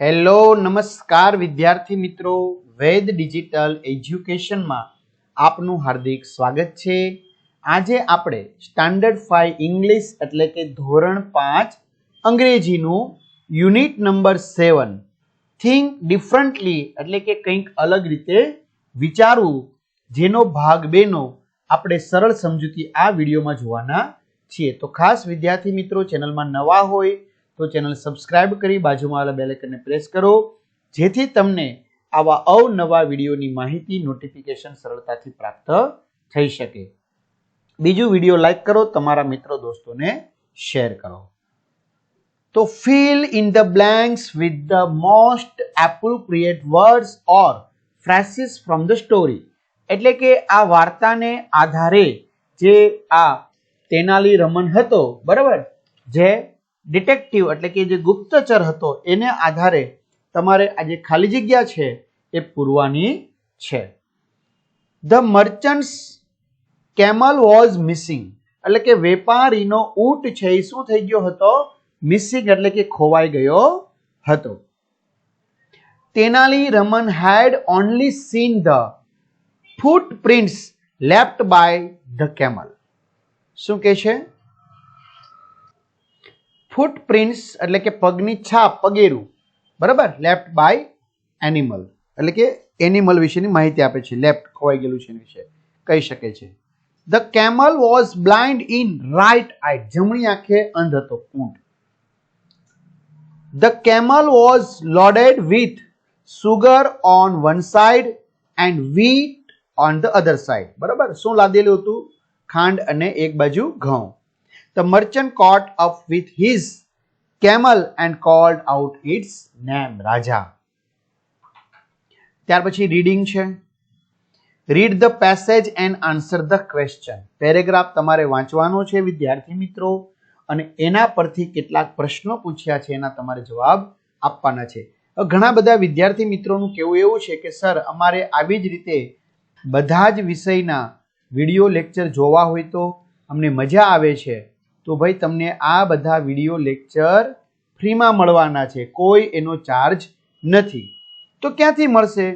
Hello, નમસ્કાર વિદ્યાર્થી મિત્રો. વેદ ડિજિટલ એજ્યુકેશનમાં આપનું હાર્દિક સ્વાગત છે. આજે આપણે સ્ટાન્ડર્ડ ફાઈવ ઇંગ્લિશ એટલે કે ધોરણ પાંચ અંગ્રેજીનું unit number seven. Think differently એટલે કે કંઈક અલગ રીતે વિચારવું, જેનો ભાગ બેનો આપણે સરળ સમજૂતી આ વિડીયોમાં જોવાના છીએ. તો ખાસ વિદ્યાર્થી મિત્રો, ચેનલમાં નવા હોય તો ચેનલ સબસ્ક્રાઇબ કરી બાજુમાં આવેલા બેલેકનને પ્રેસ કરો. જેથી તમને આવા અવનવા વિડીયોની માહિતી નોટિફિકેશન સરળતાથી પ્રાપ્ત થઈ શકે. બીજું વીડિયો લાઈક કરો, તમારા મિત્રો દોસ્તોને શેર કરો. તો fill in the blanks with the most appropriate words or phrases from the story એટલે કે આ વાર્તાને આધારે જે આ તેનાલી રમન હતો, બરાબર? જે ડિટેક્ટિવ એટલે કે જે ગુપ્તચર હતો, એને આધારે તમારે આ જે ખાલી જગ્યા છે, એ પૂરવાની છે. The merchant's camel was missing એટલે કે વેપારીનો ઊંટ છે, એ શું થઈ ગયો હતો? મિસિંગ એટલે કે ખોવાઈ ગયો હતો. Tenali Raman had only seen the footprints left by the camel શું કે છે? ફૂટ પ્રિન્ટ્સ એટલે કે પગની છાપ, પગેરું. બરાબર? લેફ્ટ બાય એનિમલ એટલે કે એનિમલ વિશેની માહિતી આપે છે. લેફ્ટ ખોવાઈ ગયેલું છે વિશે. કહી શકે છે. The camel was blind in right eye જમણી આંખે અંધ હતો, ઊંટ. The camel was loaded with sugar on one side and wheat on the other side બરાબર? શું લાદેલું હતું? ખાંડ અને એક બાજુ ઘઉં. The merchant caught up with his camel and called out its name Raja ત્યાર પછી રીડિંગ છે. Read the passage and answer the question paragraph તમારે વાંચવાનો છે, વિદ્યાર્થી મિત્રો. અને એના પરથી કેટલાક પ્રશ્નો પૂછ્યા છે, એના તમારે જવાબ આપવાના છે. ઘણા બધા વિદ્યાર્થી મિત્રોનું કહેવું એવું છે કે, સર, અમારે આવી જ રીતે બધા જ વિષયના વીડિયો લેક્ચર જોવા હોય તો અમને મજા આવે છે. તો ભાઈ તમને આ બધા વીડિયો લેક્ચર ફ્રીમાં મળવાના છે. કોઈ એનો ચાર્જ નથી. તો ક્યાંથી મળશે?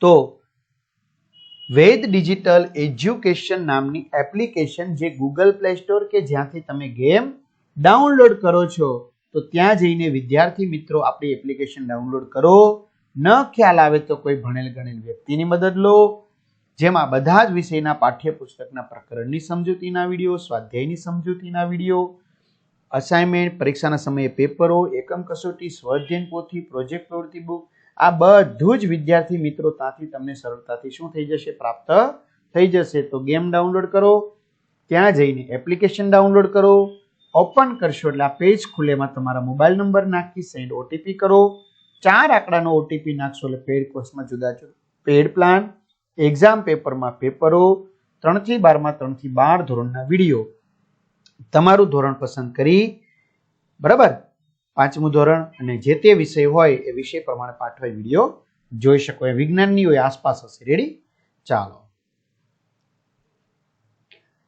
તો વેદ ડિજિટલ એજ્યુકેશન નામની એપ્લિકેશન જે ગૂગલ પ્લે સ્ટોર કે જ્યાંથી તમે ગેમ ડાઉનલોડ કરો છો, તો ત્યાં જઈને વિદ્યાર્થી મિત્રો આપણી એપ્લિકેશન ડાઉનલોડ કરો. ન ખ્યાલ આવે તો કોઈ ભણેલ ગણેલ વ્યક્તિની મદદ લો. જેમાં બધા જ વિષયના પાઠ્યપુસ્તકના પ્રકરણની સમજૂતીના વીડિયો, સ્વાધ્યાયની સમજૂતીના વીડિયો અસાઇનમેન્ટ પરીક્ષાના સમયે પેપરો, એકમ કસોટી સ્વાધ્યન પોથી પ્રોજેક્ટ પ્રવૃત્તિ બુક આ બધું જ વિદ્યાર્થી મિત્રો ત્યાંથી તમને સરળતાથી શું થઈ જશે? પ્રાપ્ત થઈ જશે. તો ગેમ ડાઉનલોડ કરો, ત્યાં જઈને એપ્લિકેશન ડાઉનલોડ કરો, ઓપન કરશો એટલે આ પેજ ખુલેમાં તમારા મોબાઈલ નંબર નાખી સેન્ડ ઓટીપી કરો, ચાર આંકડાનો ઓટીપી નાખશો એટલે પેડ કોર્સમાં જુદા જુદા પેડ પ્લાન એક્ઝામ પેપરમાં પેપરો, ત્રણથી બારમાં, ત્રણથી બાર ધોરણના વીડિયો. તમારું ધોરણ પસંદ કરી, બરાબર? પાંચમું ધોરણ અને જે તે વિષય હોય એ વિષય પ્રમાણે પાઠવાય વીડિયો. જોઈ શકો એ વિજ્ઞાનની હોય આસપાસ હશે. રેડી ચાલો.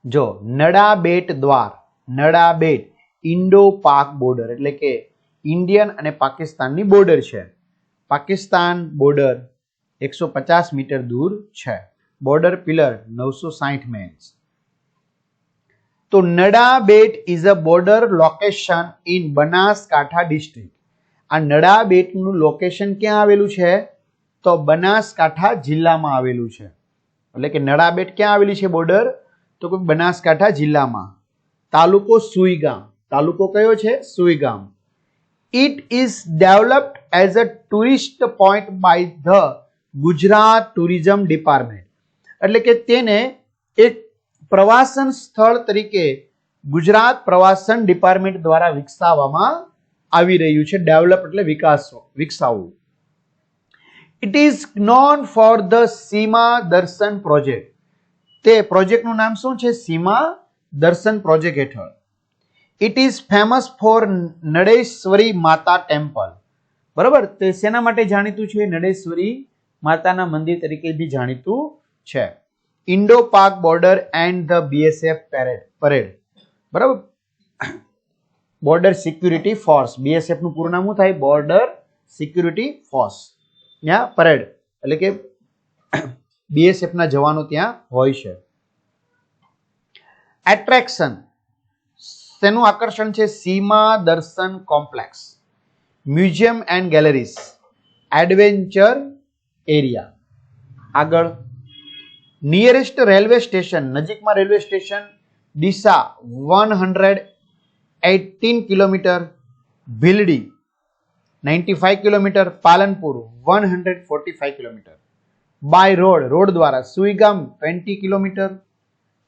જો, નડા બેટ દ્વાર. Nada Bet, Indo Pak border. એટલે કે ઇન્ડિયન અને પાકિસ્તાનની બોર્ડર છે. પાકિસ્તાન બોર્ડર. એકસો પચાસ મીટર દૂર છે. બોર્ડર પિલર નવસો સાઠ મેન્સ તો Nada Bet is a border location in Banaskantha district આ નડા બેટનું લોકેશન ક્યાં આવેલું છે? તો બનાસકાંઠા જિલ્લામાં આવેલું છે. એટલે કે નડા બેટ ક્યાં આવેલી છે બોર્ડર તો કે બનાસકાંઠા જિલ્લામાં. તાલુકો સુઈગામ. તાલુકો કયો છે? Suigam. It is developed as a tourist point by the Gujarat tourism department. એટલે કે તેને એક પ્રવાસન સ્થળ તરીકે ગુજરાત પ્રવાસન ડિપાર્ટમેન્ટ દ્વારા વિકસાવવામાં આવી રહ્યું છે, ડેવલપ એટલે વિકાસ વિકસાવવું. It is known for the Seema Darshan project તે પ્રોજેક્ટનું નામ શું છે? સીમા દર્શન પ્રોજેક્ટ હેઠળ. It is famous for Nadeshwari Mata temple. બરાબર? તે શેના માટે જાણીતું છે? નડેશ્વરી માતાના મંદિર તરીકે બી જાણીતું છે. Indo Pak border and the BSF parade, parade. બરાબર? Border security force. બીએસએફનું પૂરું નામ શું થાય? Border security force. ત્યાં પરેડ. એટલે કે બીએસએફના જવાનો ત્યાં હોય છે. એટ્રેક્શન તેનું આકર્ષણ છે? Seema Darshan complex. Museum and galleries. Adventure area. આગળ નિયરેસ્ટ રેલવે સ્ટેશન નજીકમાં railway station Deesa one hundred eighteen kilometre, Bhildi ninety five kilometre, Palanpur one hundred forty five kilometre. By road road દ્વારા Suigam twenty kilometre,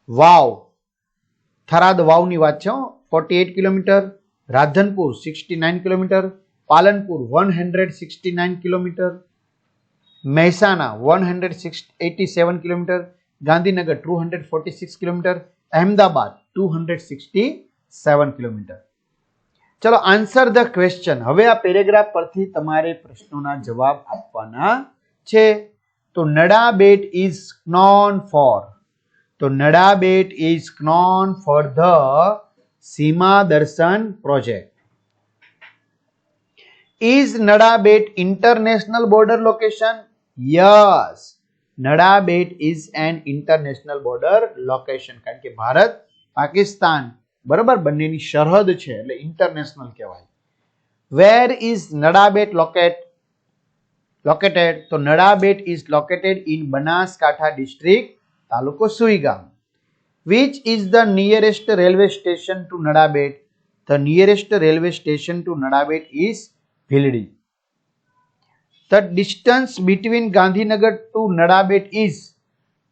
Vav, Tharad વાવની વાત છે forty eight kilometre, Radhanpur sixty nine kilometre, Palanpur one hundred sixty nine kilometre Mehsana one hundred six eighty seven kilometre, Gandhinagar two hundred forty six kilometre, Ahmedabad two hundred sixty seven kilometre. ચલો answer the question હવે આ paragraph પરથી તમારે પ્રશ્નોના જવાબ આપવાના છે. તો Nada Bet is known for તો Nada Bet is known for the Seema Darshan project is Nada Bet international border location yes. Nada Bet is an international border location, કારણ કે ભારત, પાકિસ્તાન, બરાબર, બંનેની સરહદ છે, એટલે ઇન્ટરનેશનલ કહેવાય. Where is Nadabet locate, located? તો Nadabet is located in Banaskantha district taluka Suigam, which is the nearest railway station to Nadabet the nearest railway station to Nadabet is Bhildi. The distance between Gandhinagar to Nadabet is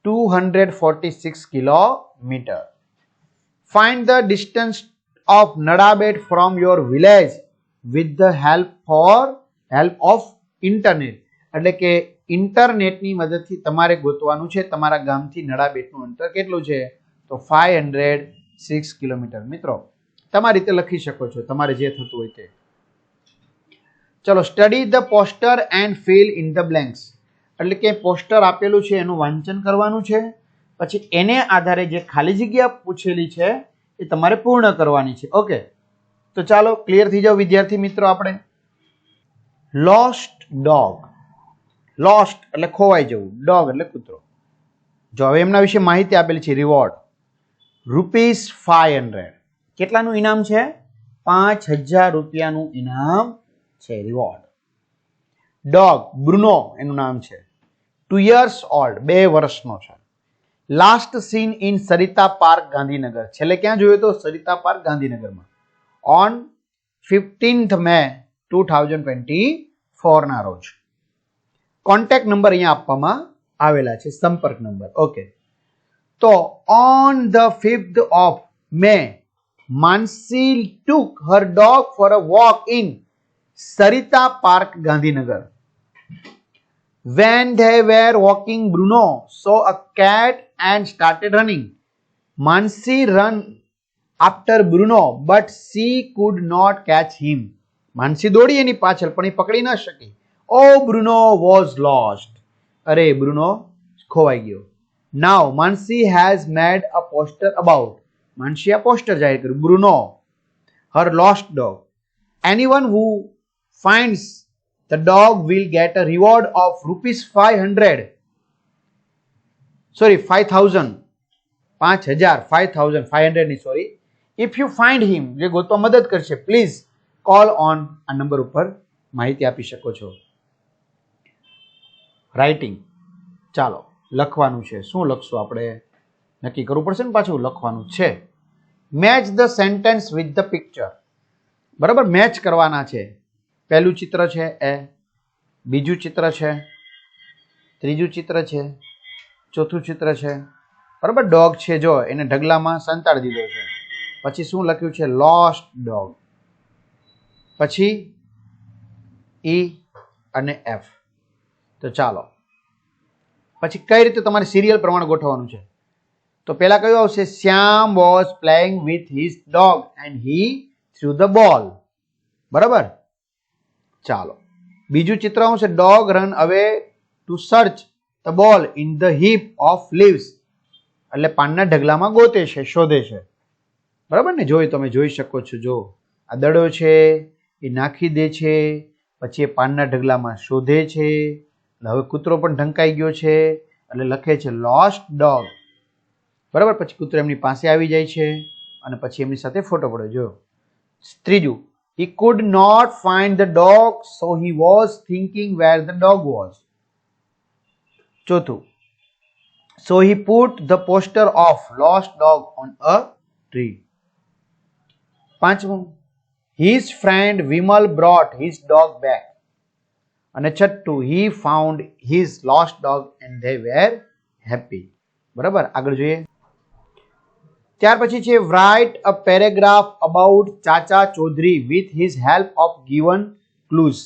two hundred forty six kilometre find the distance of Nadabet from your village with the help for, help of internet. એટલે કે ઇન્ટરનેટની મદદથી તમારે ગોતવાનું છે. તમારા ગામથી નડાબેટનું અંતર કેટલું છે? તો ફાઈવ હંડ્રેડ સિક્સ કિલોમીટર મિત્રો, તમારી રીતે લખી શકો છો. તમારે જે થતું હોય તે. ચલો study the poster and fill in the blanks એટલે કે પોસ્ટર આપેલું છે, એનું વાંચન કરવાનું છે. પછી એને આધારે જે ખાલી જગ્યા પૂછેલી છે, એ તમારે પૂર્ણ કરવાની છે. ઓકે? તો ચાલો ક્લિયર થઈ જાઓ વિદ્યાર્થી મિત્રો આપણે. લોસ્ટ ડોગ લોસ્ટ એટલે ખોવાઈ જવું. ડોગ એટલે કૂતરો. જો હવે એમના વિશે માહિતી આપેલી છે રિવોર્ડ રૂપીસ ફાઈવ હંડ્રેડ કેટલાનું ઇનામ છે? પાંચ હજાર રૂપિયાનું ઇનામ છે રિવોર્ડ ડોગ બ્રુનો એનું નામ છે. ટુ યર્સ ઓલ્ડ બે વર્ષનો છે. Last seen in Sarita Park Gandhinagar. છેલ્લે ક્યાં જોયું તો? સરિતા પાર્ક ગાંધીનગરમાં. On fifteenth May two thousand twenty ફોરના રોજ. કોન્ટેક્ટ નંબર અહીંયા આપવામાં આવેલા છે, સંપર્ક નંબર ઓકે તો on the fifth of May Mansi took her dog for a walk in Sarita Park Gandhinagar. When they were walking, Bruno saw a cat and started running. Mansi ran after Bruno, but she could not catch him. Mansi દોડી એની પાછળ પણ એ પકડી ન શકી. ઓ Bruno was lost અરે Bruno ખોવાઈ ગયો. Now Mansi has made a poster about Mansi આ પોસ્ટર જાહેર કર્યું. Bruno her lost dog anyone who finds the dog will get a reward of rupees 500 sorry 5000 5000 5000 500 ની sorry if you find him જે ગોતવા મદદ કરશે પ્લીઝ કોલ ઓન આ number ઉપર માહિતી આપી શકો છો. રાઇટિંગ ચાલો, લખવાનું છે. શું લખશું આપણે? નક્કી કરવું પડશે ને પાછું? લખવાનું છે. Match the sentence with the picture બરાબર? મેચ કરવાના છે. પહેલું ચિત્ર છે એ, બીજું ચિત્ર છે, ત્રીજું ચિત્ર છે, ચોથું ચિત્ર છે. બરાબર, ડોગ છે જો, એને ઢગલામાં સંતાડી દીધો છે. પછી શું લખ્યું છે? લોસ્ટ ડોગ પછી ઈ અને એફ તો ચાલો. પછી કઈ રીતે તમારે સિરિયલ પ્રમાણે ગોઠવવાનું છે? તો પહેલા કયું આવશે? Shyam was playing with his dog and he threw the ball બરાબર? ચાલો. બીજું ચિત્ર શું છે? Dog run away to search the ball in the heap of leaves એટલે પાનના ઢગલામાં ગોતે છે, શોધે છે. બરાબર ને? જોઈ તમે, જોઈ શકો છો, જો. આ દડો છે, એ નાખી દે છે, પછી એ પાનના ઢગલામાં શોધે છે. એટલે હવે કૂતરો પણ ઢંકાઈ ગયો છે, એટલે લખે છે લોસ્ટ ડોગ બરાબર? પછી કૂતરો એમની પાસે આવી જાય છે, અને પછી એમની સાથે ફોટો પડ્યો જો. ત્રીજું he could not find the dog so he was thinking where the dog was ચોથું so he put the poster of lost dog on a tree પાંચમું his friend vimal brought his dog back અને છઠ્ઠું he found his lost dog and they were happy બરાબર આગળ જોઈએ ત્યાર પછી છે write a paragraph about Chacha Chaudhary with his help of given clues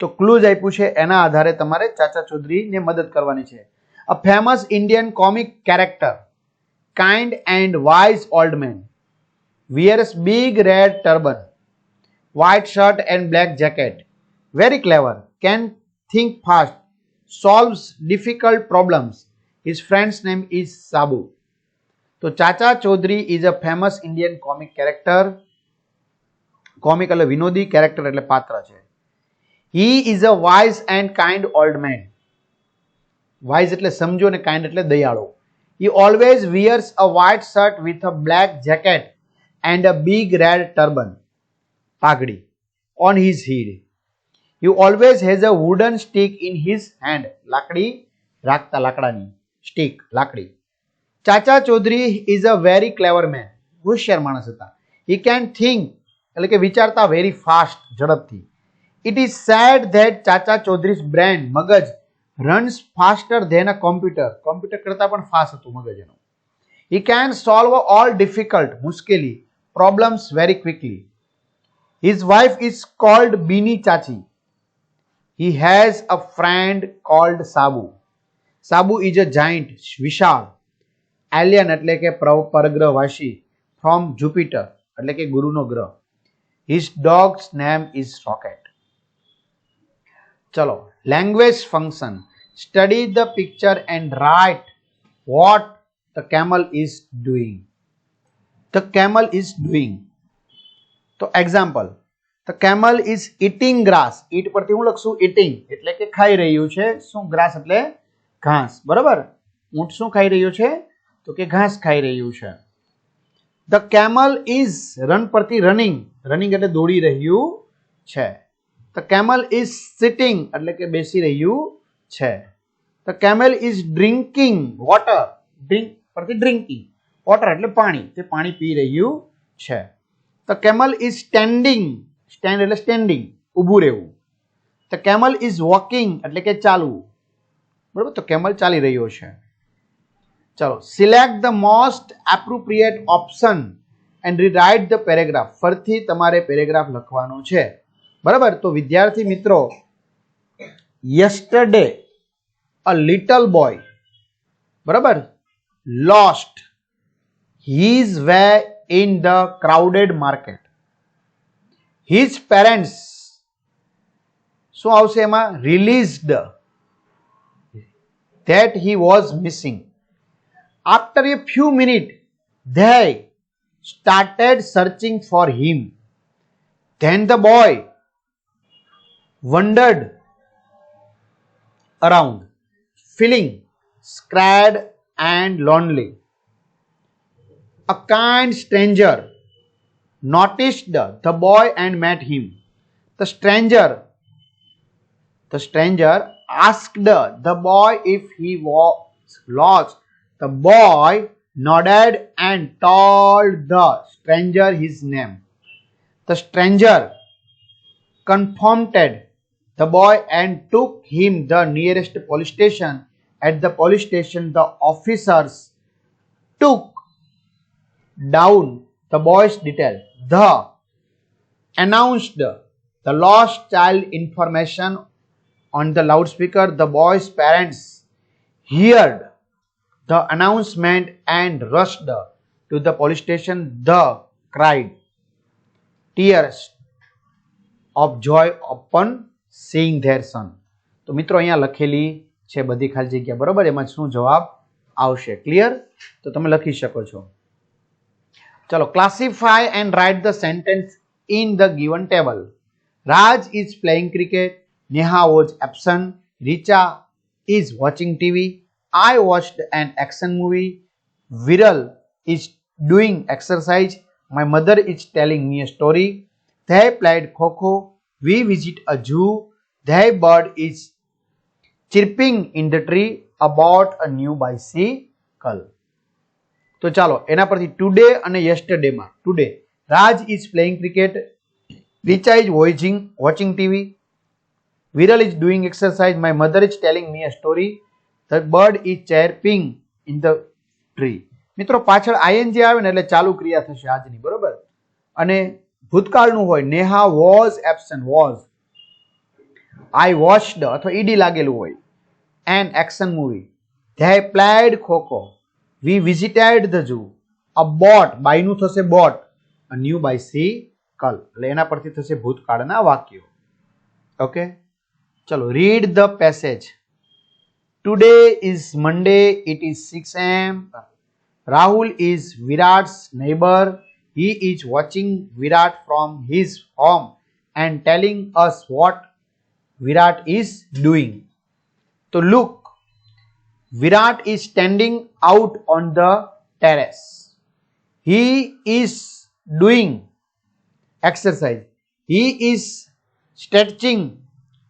તો ક્લુઝ આપ્યું છે, એના આધારે તમારે ચાચા ચૌધરીને મદદ કરવાની છે. A famous Indian comic character kind and wise old man wears big red turban white shirt and black jacket very clever can think fast solves difficult problems his friend's name is Sabu. તો Chacha Chaudhary is a famous Indian comic character comic એટલે વિનોદી character એટલે પાત્ર છે. He is a wise and kind old man wise એટલે સમજો ને kind એટલે દયાળો. He always wears a white shirt with a black jacket and a big red turban પાઘડી. On his head you always has a wooden stick in his hand લાકડી રાખતા લાકડાની. Stick લાકડી. Chacha Chaudhary is a very clever man હોશિયાર માણસ હતા he can think એટલે કે વિચારતા વેરી ફાસ્ટ ઝડપથી it is said that Chacha Chaudhary's brain મગજ runs faster than a computer computer કરતાં પણ ફાસ્ટ હતું મગજ એનું he can solve all difficult મુશ્કેલી problems very quickly his wife is called Bini Chachi he has a friend called Sabu Sabu is a giant વિશાળ alien એટલે કે પ્ર- પરગ્રહવાસી ફ્રોમ જુપિટર એટલે કે ગુરુનો ગ્રહ. His dog's name is Rocket ચલો language function study the picture and write what the camel is doing the camel is doing તો example the camel is eating grass eat પરથી હું લખશું ઇટિંગ એટલે કે ખાઈ રહ્યું છે શું ગ્રાસ એટલે ઘાસ. બરાબર? ઊંટ શું ખાઈ રહ્યું છે? તો કે ઘાસ ખાઈ રહ્યું છે. ધ કેમલ ઇઝ રન પરથી રનિંગ રનિંગ એટલે દોડી રહ્યું છે. ધ કેમલ ઇઝ સિટિંગ એટલે કે બેસી રહ્યું છે. The camel is drinking water drink પરથી ડ્રિંકિંગ વોટર એટલે પાણી. તે પાણી પી રહ્યું છે. The camel is standing stand એટલે સ્ટેન્ડિંગ ઊભું રહેવું. ધ કેમલ ઇઝ વોકિંગ એટલે કે ચાલવું. બરાબર? તો કેમલ ચાલી રહ્યો છે. ચલો select the most appropriate option and rewrite the paragraph ફરીથી તમારે પેરેગ્રાફ લખવાનો છે. બરાબર? તો વિદ્યાર્થી મિત્રો યસ્ટરડે અ લિટલ બોય બરાબર? Lost his way in the crowded market his parents શું આવશે એમાં? Realised that he was missing. After a few minutes, they started searching for him. Then the boy wandered around, feeling scared and lonely. A kind stranger noticed the boy and met him. The stranger the stranger asked the boy if he was lost. The boy nodded and told the stranger his name. The stranger confronted the boy and took him the nearest police station. At the police station, the officers took down the boy's detail. The announced the lost child information on the loudspeaker. The boy's parents heard the announcement and rushed to the police station. The cried tears of joy upon seeing their son. તો મિત્રો અહીંયા લખેલી છે બધી ખાલી જગ્યા બરોબર એમાં શું જવાબ આવશે ક્લિયર તો તમે લખી શકો છો ચલો classify and write the sentence in the given table Raj is playing cricket. Neha was absent. Richa is watching TV. I watched an action movie. Viral is doing exercise. My mother is telling me a story. They played kho We visit a zoo. Their bird is chirping in the tree about a new bicycle. તો ચાલો એના પરથી today અને યસ્ટરડેમાં today Raj is playing cricket Richa is watching watching TV Viral is doing exercise my mother is telling me a story the bird is chirping in the tree મિત્રો, પાછળ ING આવે ને એટલે ચાલુ ક્રિયા થશે આજની, બરોબર? અને ભૂતકાળનું હોય, Neha was absent was I watched અથવા ઈડી લાગેલું હોય. An action movie they played kho kho. We visited the zoo a boat બાયનું થશે બોટ અ સી કલ એટલે એના પરથી થશે ભૂતકાળના વાક્યો. ઓકે ચલો read the passage Today is Monday, it is 6 am. Rahul is Virat's neighbor. He is watching Virat from his home and telling us what Virat is doing. So look, Virat is standing out on the terrace. He is doing exercise. He is stretching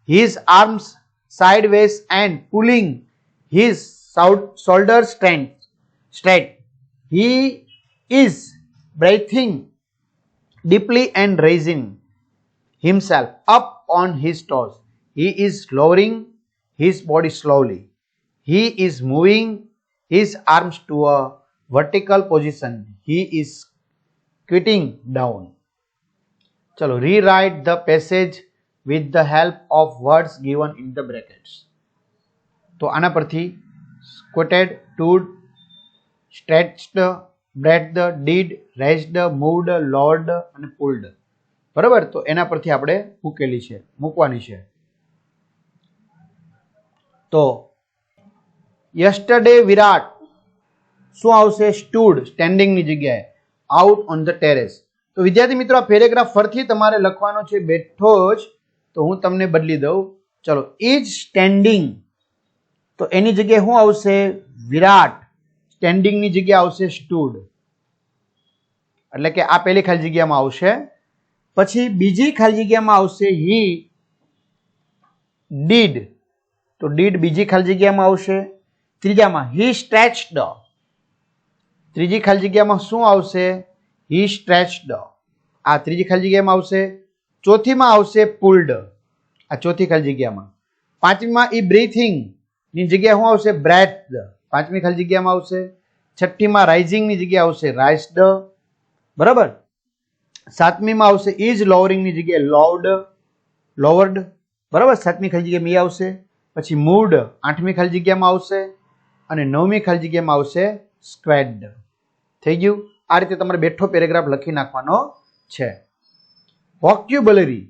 his arms sideways and pulling his shou- shoulders straight. He is breathing deeply and raising himself up on his toes. He is lowering his body slowly. He is moving his arms to a vertical position. He is quitting down. ચલો rewrite the passage with the help of words given in the brackets. તો આના પરથી સ્કોટેડ ટૂડ stretched, બ્રેડ did રેસ્ડ moved lord અને pulled બરાબર? તો એના પરથી આપણે મૂકેલી છે મૂકવાની છે. તો યસ્ટરડે વિરાટ શું આવશે? સ્ટૂડ સ્ટેન્ડિંગની જગ્યાએ આઉટ ઓન ધ ટેરેસ તો વિદ્યાર્થી મિત્રો આ પેરેગ્રાફ ફરીથી તમારે લખવાનો છે બેઠો જ તો હું તમને બદલી દઉં. ચલો ઇઝ સ્ટેન્ડિંગ તો એની જગ્યાએ શું આવશે? વિરાટ. સ્ટેન્ડિંગની જગ્યા આવશે સ્ટૂડ એટલે કે આ પહેલી ખાલી જગ્યામાં આવશે. પછી બીજી ખાલી જગ્યામાં આવશે હી ડીડ તો ડીડ બીજી ખાલી જગ્યામાં આવશે. ત્રીજામાં હી સ્ટ્રેચડ ત્રીજી ખાલી જગ્યામાં શું આવશે? હી સ્ટ્રેચડ આ ત્રીજી ખાલી જગ્યામાં આવશે. ચોથીમાં આવશે પુલ્ડ. આ ચોથી ખાલી જગ્યામાં. પાંચમીમાં ઈ બ્રીથિંગ. ની જગ્યા શું આવશે? બ્રેથ. પાંચમી ખાલી જગ્યામાં આવશે. છઠ્ઠીમાં રાઇઝિંગની જગ્યાએ આવશે રાઇસ્ડ. બરાબર? સાતમીમાં આવશે ઇઝ લોવરિંગની જગ્યાએ લોવડ. લોવર્ડ. બરાબર? સાતમી ખાલી જગ્યામાં મી આવશે. પછી મૂડ. આઠમી ખાલી જગ્યામાં આવશે. અને નવમી ખાલી જગ્યામાં આવશે સ્ક્વેડ થઈ ગયું? આ રીતે તમારે બેઠો પેરેગ્રાફ લખી નાખવાનો છે. વોક્યુબલરી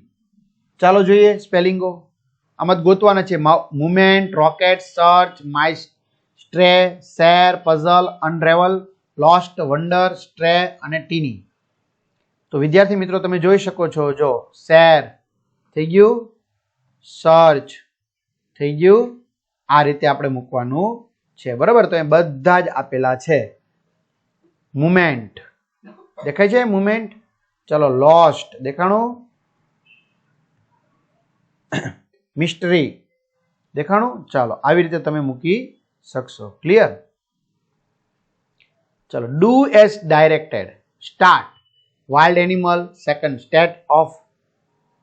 ચાલો જોઈએ સ્પેલિંગો. આમાં જ ગોતવાના છે. Moment, rocket, search, my stray, share, puzzle, unravel, lost wonder stray અને ટીની. તો વિદ્યાર્થી મિત્રો, તમે જોઈ શકો છો, જો, શેર થઈ ગયું, સર્ચ થઈ ગયું, આ રીતે આપણે મૂકવાનું છે. બરાબર? તો એ બધા જ આપેલા છે. મુમેન્ટ. દેખાય છે? મુમેન્ટ? ચલો લોસ્ટ દેખાણું? મિસ્ટરી દેખાણું? ચાલો, આવી રીતે તમે મૂકી શકશો. ક્લિયર ચલો do as directed start wild animal second state of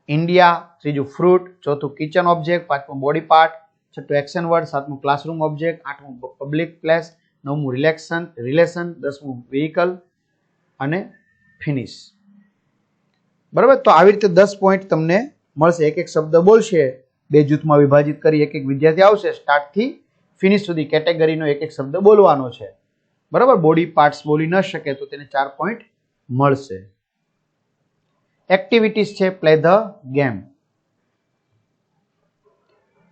India ત્રીજું ફ્રૂટ ચોથું કિચન ઓબ્જેક્ટ પાંચમું બોડી પાર્ટ છઠ્ઠું એક્શન વર્ડ સાતમું ક્લાસરૂમ ઓબ્જેક્ટ આઠમું પબ્લિક પ્લેસ નવમું રિલેક્શન રિલેશન દસમું વ્હીકલ અને ફિનિશ બરાબર? તો આવી રીતે દસ પોઈન્ટ તમને મળશે. એક એક શબ્દ બોલશે. બે જૂથમાં વિભાજિત કરી એક એક વિદ્યાર્થી આવશે. સ્ટાર્ટથી ફિનિશ સુધી કેટેગરીનો એક એક શબ્દ બોલવાનો છે. બરાબર? બોડી પાર્ટ્સ બોલી ન શકે તો તેને ચાર પોઈન્ટ મળશે. એક્ટિવિટીઝ છે પ્લે ધ ગેમ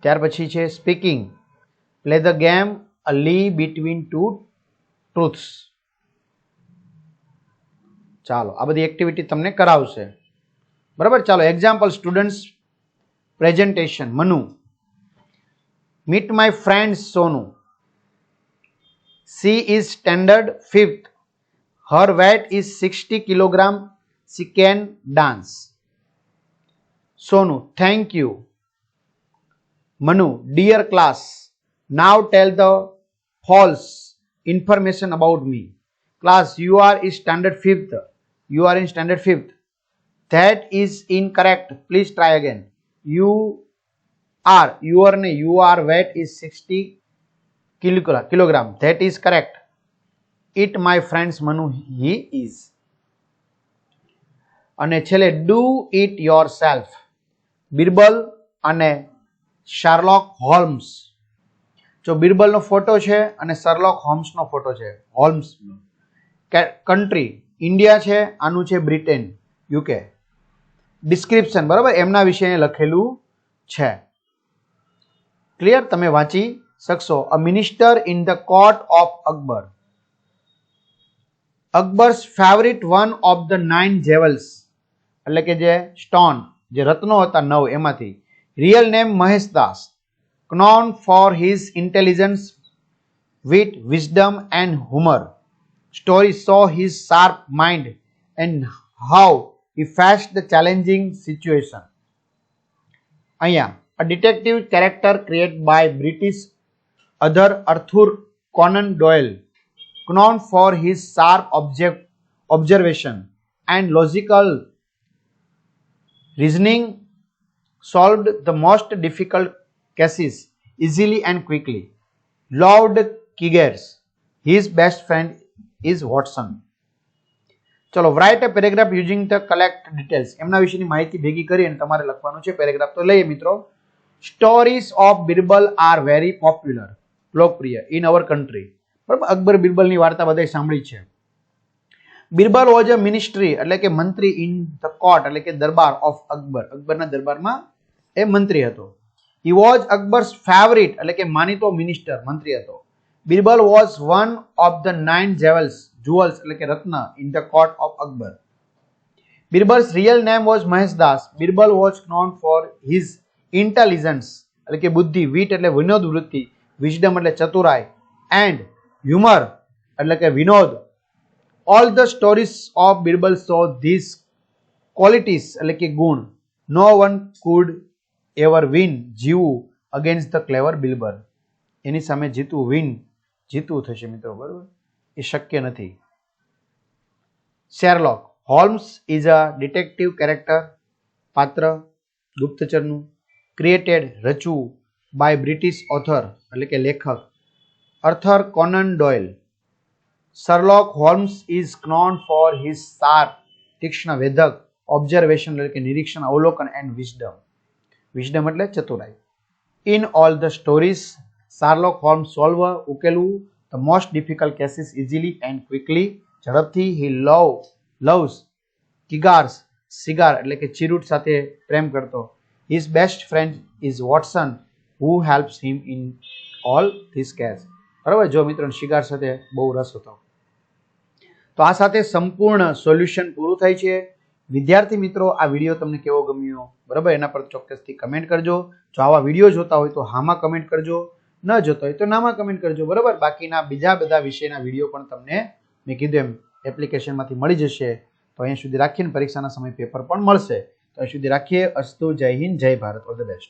ત્યાર પછી છે speaking play the game a lie between two truths ચાલો, આ બધી એક્ટિવિટી તમને કરાવશે. બરાબર? ચાલો example students presentation Manu. Meet my friend Sonu. She is standard fifth her weight is sixty kilogram she can dance Sonu thank you Manu dear class now tell the false information about me class you are is standard fifth you are in standard fifth. Is incorrect please try again you are your ne you are weight is 60 kilogram kilogram that is correct it my friends manu he is અને છેલ્લે do it yourself Birbal અને Sherlock હોલ્મ્સ જો બિરબલનો photo છે અને શર્લોક હોમ્સનો photo છે હોલ્મ્સનો country India છે આનું છે બ્રિટેન યુકે ડિસ્ક્રિપ્શન બરાબર? એમના વિશે લખેલું છે. ક્લિયર તમે વાંચી શકશો. A minister in the court of Akbar Akbar's favourite one of the nine jewels એટલે કે જે સ્ટોન જે રત્નો હતા નવ એમાંથી. Real name Mahesh Das. Known for his intelligence with wisdom and humour story so his sharp mind and how he faced the challenging situation. અહીંયા a detective character created by British author Arthur Conan Doyle, known for his sharp object, observation and logical reasoning, solved the most difficult cases easily and quickly. Loved Kiggers. His best friend is Watson. ચલો write a paragraph using the collect details એમના વિશેની માહિતી ભેગી કરી અને તમારે લખવાનું છે પેરેગ્રાફ તો લઈએ મિત્રો. Stories of Birbal are very popular લોકપ્રિય. ઇન અવર કન્ટ્રી બરાબર? અકબર બિરબલની વાર્તા બધાએ સાંભળી છે. બિરબલ વોઝ અ મિનિસ્ટ્રી એટલે કે મંત્રી ઇન ધ કોર્ટ એટલે કે દરબાર ઓફ અકબર. અકબરના દરબારમાં એ મંત્રી હતો. હી વોઝ અકબર્સ ફેવરિટ એટલે કે માનીતો મિનિસ્ટર મંત્રી હતો. Birbal was one of the nine jewels jewels એટલે કે રત્ન in the court of Akbar Birbal's real name was Maheshdas Birbal was known for his intelligence એટલે કે બુદ્ધિ વીટ એટલે વિનોદ વૃત્તિ વિઝડમ એટલે ચતુરાય એન્ડ હ્યુમર એટલે કે Vinod. All the stories of Birbal so this qualities એટલે કે ગુણ. No one could ever win જીવવું અગેન્સ્ટ ધ ક્લેવર બિરબલ. એની સામે જીતવું વિન જીતવું થશે મિત્રો, બરોબર? એ શક્ય નથી. Sherlock Holmes is a detective character પાત્ર, ગુપ્તચરનું ક્રિએટેડ રચવું બાય બ્રિટિશ ઓથર એટલે કે લેખક Arthur Conan Doyle Sherlock Holmes is known for his sharp તીક્ષ્ણ વેધક ઓબ્ઝર્વેશન એટલે કે નિરીક્ષણ, અવલોકન એન્ડ વિઝડમ વિઝડમ એટલે ચતુરાઈ. In all the stories Sherlock Holmes solve ઉકેલવું the most difficult cases easily and quickly ઝડપથી હી લવ લવ્સ કિગાર્સ સિગાર એટલે કે ચિરુટ સાથે પ્રેમ કરતો. His best friend is Watson who helps him in all this case બરાબર? જો મિત્રો શિગાર સાથે બહુ રસ હતો. તો આ સાથે સંપૂર્ણ સોલ્યુશન પૂરું થાય છે. વિદ્યાર્થી મિત્રો, આ વીડિયો તમને કેવો ગમ્યો? બરાબર? એના પર ચોક્કસથી કમેન્ટ કરજો. જો આવા વીડિયો જોતા હોય તો હામાં કમેન્ટ કરજો. ન જોતો હોય તો નામાં કમેન્ટ કરજો, બરાબર? બાકીના બીજા બધા વિષયના વીડિયો પણ તમને મેં કીધું એમ એપ્લિકેશનમાંથી મળી જશે. તો અહીંયા સુધી રાખીને પરીક્ષાના સમય પેપર પણ મળશે. તો અહીં સુધી રાખીએ. અસ્તુ, જય હિન્દ, જય ભારત. All the best